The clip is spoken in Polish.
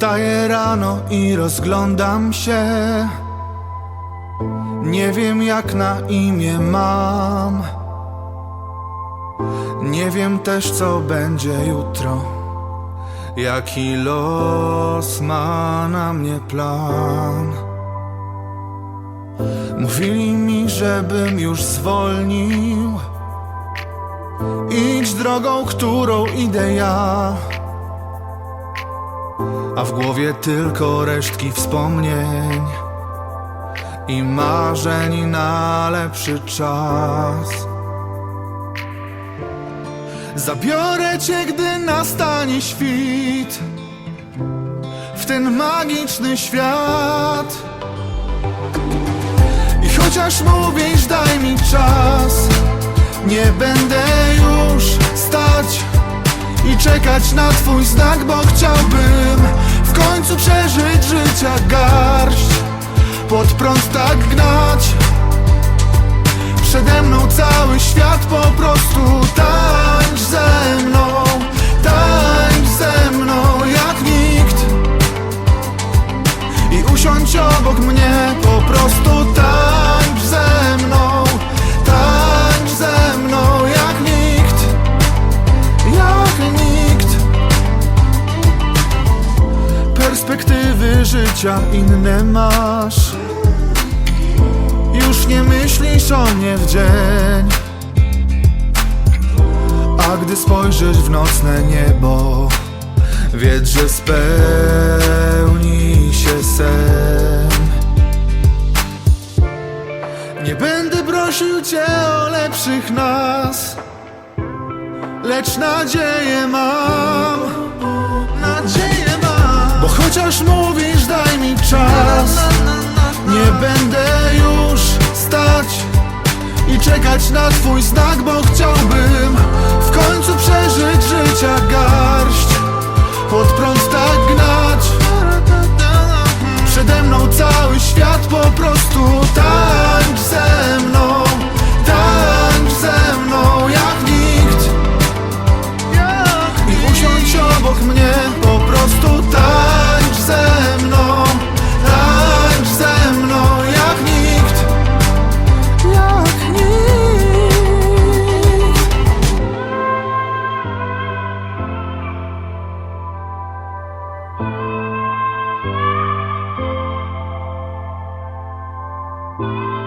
Wstaję rano i rozglądam się. Nie wiem jak na imię mam. Nie wiem też co będzie jutro. Jaki los ma na mnie plan. Mówili mi, żebym już zwolnił. Idź drogą, którą idę ja. W głowie tylko resztki wspomnień i marzeń na lepszy czas. Zabiorę cię, gdy nastanie świt w ten magiczny świat. I chociaż mówisz, daj mi czas, nie będę już stać i czekać na twój znak, bo chciałbym końcu przeżyć życia garść, pod prąd tak gnać. Przede mną cały świat po prostu tańcz życia inne masz. Już nie myślisz o mnie w dzień. A gdy spojrzysz w nocne niebo Wiedz, że spełni się sen. Nie będę prosił cię o lepszych nas Lecz nadzieję mam chociaż mówisz daj mi czas nie będę już stać i czekać na twój znak, bo chciałbym w końcu przeżyć życia garść. you